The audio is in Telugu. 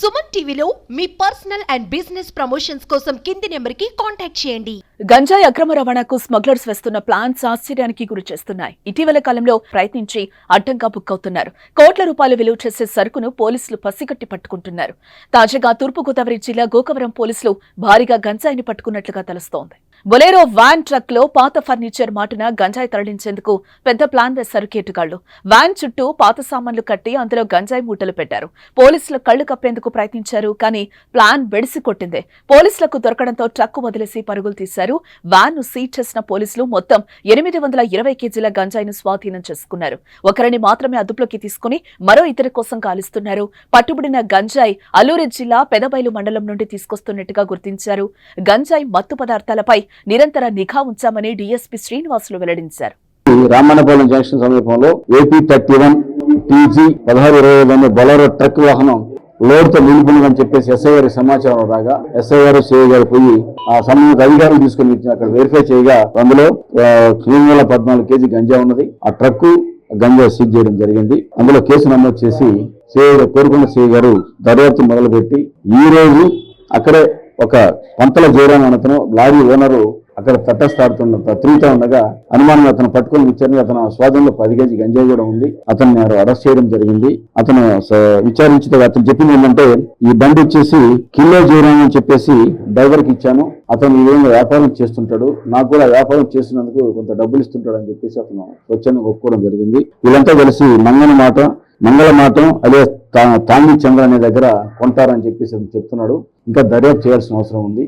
సుమన్ టీవీలో మీ పర్సనల్ అండ్ బిజినెస్ ప్రమోషన్స్ కోసం కింది నెంబర్కి కాంటాక్ట్ చేయండి. గంజాయి అక్రమ రవాణాకు స్మగ్లర్స్ వేస్తున్న ప్లాన్స్ ఆశ్చర్యానికి గురి చేస్తున్నాయి. ఇటీవల కాలంలో ప్రయత్నించి అడ్డంగా బుక్ అవుతున్నారు. కోట్ల రూపాయలు విలువ చేసే సరుకును పోలీసులు పసిగట్టి పట్టుకుంటున్నారు. తాజాగా తూర్పుగోదావరి జిల్లా గోకవరం పోలీసులు భారీగా గంజాయిని పట్టుకున్నట్లుగా తెలుస్తోంది. బొలేరో వ్యాన్ ట్రక్లో పాత ఫర్నిచర్ మాటున గంజాయి తరలించేందుకు పెద్ద ప్లాన్ వేశారు కేటుగాళ్ళు వ్యాన్ చుట్టూ పాత సామాన్లు కట్టి అందులో గంజాయి మూటలు పెట్టారు. పోలీసులు కళ్ళు కప్పేందుకు ప్రయత్నించారు కానీ ప్లాన్ బెడిసి కొట్టింది. పోలీసులకు దొరకడంతో ట్రక్కు వదిలేసి పరుగులు తీశారు. వ్యాన్ను సీజ్ చేసిన పోలీసులు మొత్తం ఎనిమిది వందల ఇరవై కేజీల గంజాయిను స్వాధీనం చేసుకున్నారు. ఒకరిని మాత్రమే అదుపులోకి తీసుకుని మరో ఇద్దరి కోసం కాలుస్తున్నారు పట్టుబడిన గంజాయి అల్లూరి జిల్లా పెదబైలు మండలం నుండి తీసుకొస్తున్నట్టుగా గుర్తించారు. గంజాయి మత్తు పదార్థాలపై నిరంతర నిఘా ఉంచామని డీఎస్పీ శ్రీనివాసులు వెల్లడించారు. రామన్నపాలెం జంక్షన్ సమీపంలో ఏపీ థర్టీ వన్ టీజీ పదహారు ఇరవై ఐదు బొలరో ట్రక్ వాహనం లోడ్తో నిలుపుందని చెప్పేసి ఎస్ఐ సమాచారం రాగా ఎస్ఐ గారు సిఐ గారు పోయి ఆ సంబంధిత అధికారులు తీసుకుని అక్కడ వెరిఫై చేయగా అందులో ఆ, ఎనిమిది పద్నాలుగు కేజీ గంజా ఉన్నది. ఆ ట్రక్కు గంజా సీజ్ చేయడం జరిగింది. అందులో కేసు నమోదు చేసి సిఐ కోరుకున్న సిఐ గారు దర్యాప్తు మొదలుపెట్టి ఈ రోజు అక్కడే ఒక పంతల జయరాం అతను లారీ ఓనరు అక్కడ తటస్థాడుతున్న తిరుగుతూ ఉండగా అనుమానం అతను పట్టుకొని విచారణ అతను స్వాధీనంలో పది కేజీ గంజాయి కూడా ఉంది. అతన్ని అరెస్ట్ చేయడం జరిగింది. అతను విచారించిన అతను చెప్పింది ఏంటంటే ఈ బండి వచ్చేసి కిలో జయరాం అని చెప్పేసి డ్రైవర్కి ఇచ్చాను. అతను ఈ విధంగా వ్యాపారం చేస్తుంటాడు. నాకు కూడా వ్యాపారం చేసినందుకు కొంత డబ్బులు ఇస్తుంటాడు అని చెప్పేసి అతను స్వచ్ఛంగా ఒప్పుకోవడం జరిగింది. వీళ్ళంతా కలిసి మంగని మాట మంగళమాటం అదే తా- తాంగి చంద్ర అనే దగ్గర కొంటారని చెప్పేసి చెప్తున్నాడు. ఇంకా దర్యాప్తు చేయాల్సిన అవసరం ఉంది.